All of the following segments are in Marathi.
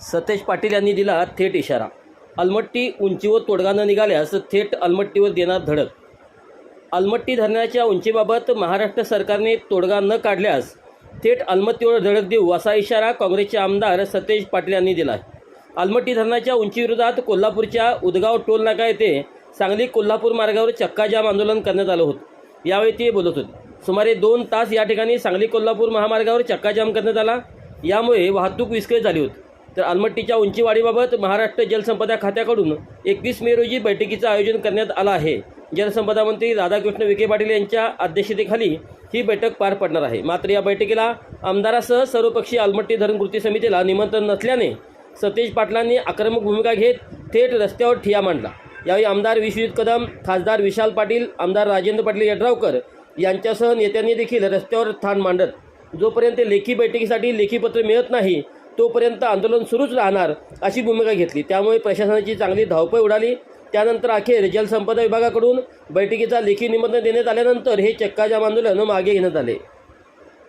सतेज पाटील यांनी दिला थेट इशारा. अलमट्टी उंचीवर तोडगा न निघाल्यास थेट अलमट्टीवर देणार धडक. अलमट्टी धरणाच्या उंचीबाबत महाराष्ट्र सरकारने तोडगा न काढल्यास थेट अलमट्टीवर धडक देऊ असा इशारा काँग्रेसचे आमदार सतेज पाटील यांनी दिला अलमट्टी धरणाच्या उंचीविरोधात कोल्हापूरच्या उदगाव टोल नाका येथे सांगली कोल्हापूर मार्गावर चक्काजाम आंदोलन करण्यात आलं होतं. यावेळी ते बोलत होते. सुमारे दोन तास या ठिकाणी सांगली कोल्हापूर महामार्गावर चक्काजाम करण्यात आला. यामुळे वाहतूक विस्कळीत झाली होती. तर अलमट्टीच्या उंचीवाढीबाबत महाराष्ट्र जलसंपदा खात्याकडून एकवीस मे रोजी बैठकीचं आयोजन करण्यात आलं आहे. जलसंपदा मंत्री राधाकृष्ण विखे पाटील यांच्या अध्यक्षतेखाली ही बैठक पार पडणार आहे. मात्र या बैठकीला आमदारासह सर्वपक्षीय अलमट्टी धरण कृती समितीला निमंत्रण नसल्याने सतेज पाटलांनी आक्रमक भूमिका घेत थेट रस्त्यावर ठिया मांडला. यावेळी आमदार विश्वजित कदम खासदार विशाल पाटील आमदार राजेंद्र पाटील यड्रावकर यांच्यासह नेत्यांनी देखील रस्त्यावर ठाण मांडत. जोपर्यंत लेखी बैठकीसाठी लेखीपत्र मिळत नाही तोपर्यंत आंदोलन सुरूच राहणार अशी भूमिका घेतली. त्यामुळे प्रशासनाची चांगली धावपळ उडाली. त्यानंतर अखेर जलसंपदा विभागाकडून बैठकीचा लेखी निमंत्रण देण्यात आल्यानंतर हे चक्काजाम आंदोलन मागे घेण्यात आले.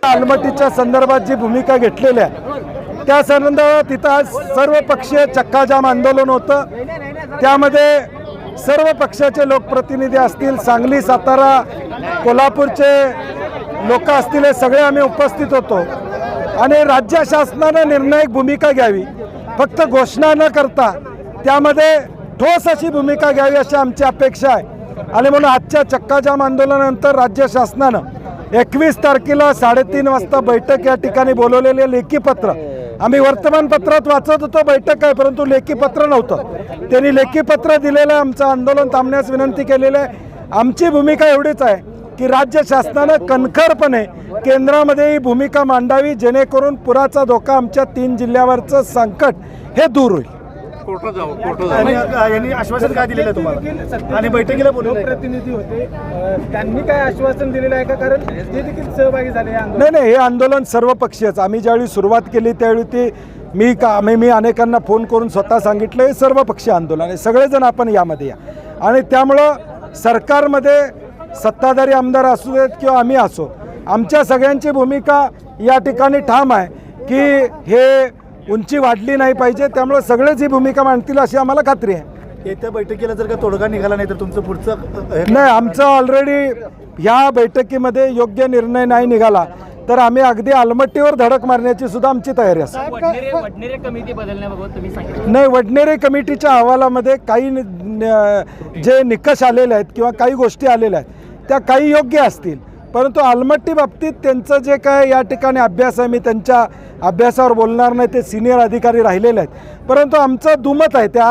अनुमतीच्या संदर्भात जी भूमिका घेतलेली आहे त्या संदर्भात तिथं आज सर्व पक्षीय चक्काजाम आंदोलन होतं. त्यामध्ये सर्व पक्षाचे लोकप्रतिनिधी असतील सांगली सातारा कोल्हापूरचे लोक असतील हे सगळे आम्ही उपस्थित होतो. आणि राज्य शासनानं निर्णायक भूमिका घ्यावी. फक्त घोषणा न करता त्यामध्ये ठोस अशी भूमिका घ्यावी अशी आमची अपेक्षा आहे. आणि म्हणून आजच्या चक्काजाम आंदोलनानंतर राज्य शासनानं एकवीस तारखेला साडेतीन वाजता बैठक या ठिकाणी बोलवलेले लेखी पत्र. आम्ही वर्तमानपत्रात वाचत होतो बैठक आहे परंतु लेखी पत्र नव्हतं. त्यांनी लेखी पत्र दिलेलं आहे आमचं आंदोलन थांबण्यास विनंती केलेलं आहे. आमची भूमिका एवढीच आहे की राज्य शासनानं कणखरपणे केंद्रामध्ये ही भूमिका मांडावी जेणेकरून पुराचा धोका आमच्या तीन जिल्ह्यावरचं संकट हे दूर होईल. आणि यांनी आश्वासन काय दिलेलं आहे तुम्हाला? आणि बैठकीला? प्रतिनिधी होते. त्यांनी काय आश्वासन दिलेलं आहे का? कारण ते देखील सहभागी झाले. नाही नाही हे आंदोलन सर्व पक्षीयच आम्ही ज्यावेळी सुरुवात केली त्यावेळी ते मी का आम्ही मी अनेकांना फोन करून स्वतः सांगितलं हे सर्व पक्षीय आंदोलन आहे. सगळेजण आपण यामध्ये या. आणि त्यामुळं सरकारमध्ये सत्ताधारी आमदार असू देत किंवा आम्ही असो आमच्या सगळ्यांची भूमिका या ठिकाणी ठाम आहे की हे उंची वाढली नाही पाहिजे त्यामुळे सगळेच ही भूमिका मांडतील अशी आम्हाला खात्री आहे. येत्या बैठकीला जर का तोडगा निघाला नाही तर तुमचं पुढचं नाही आमचं ऑलरेडी ह्या बैठकीमध्ये योग्य निर्णय नाही निघाला. तर आम्ही अगदी आलमट्टीवर धडक मारण्याची सुद्धा आमची तयारी असेल वडनेरे वडनेरे कमिटी बदलण्याबाबत तुम्ही सांगितलं. नाही वडनेरे कमिटीच्या अहवालामध्ये काही जे निकष आलेले आहेत किंवा काही गोष्टी आलेल्या आहेत त्या काही योग्य असतील. परंतु आलमट्टी बाबतीत त्यांचं जे काय या ठिकाणी अभ्यास आहे मी त्यांच्या अभ्यासावर बोलणार नाही ते सिनियर अधिकारी राहिलेले आहेत. परंतु आमचं दुमत आहे त्या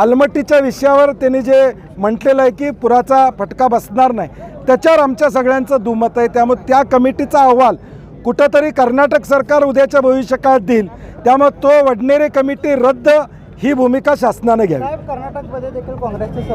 आलमट्टीच्या विषयावर त्यांनी जे म्हटलेलं आहे की पुराचा फटका बसणार नाही. त्याच्यावर आमच्या सगळ्यांचं दुमत आहे. त्यामुळे त्या कमिटीचा अहवाल कुठंतरी कर्नाटक सरकार उद्याच्या भविष्यकाळात देईल. त्यामुळे तो वडनेरे कमिटी रद्द ही भूमिका शासनानं घ्यावी. कर्नाटकमध्ये देखील काँग्रेसचे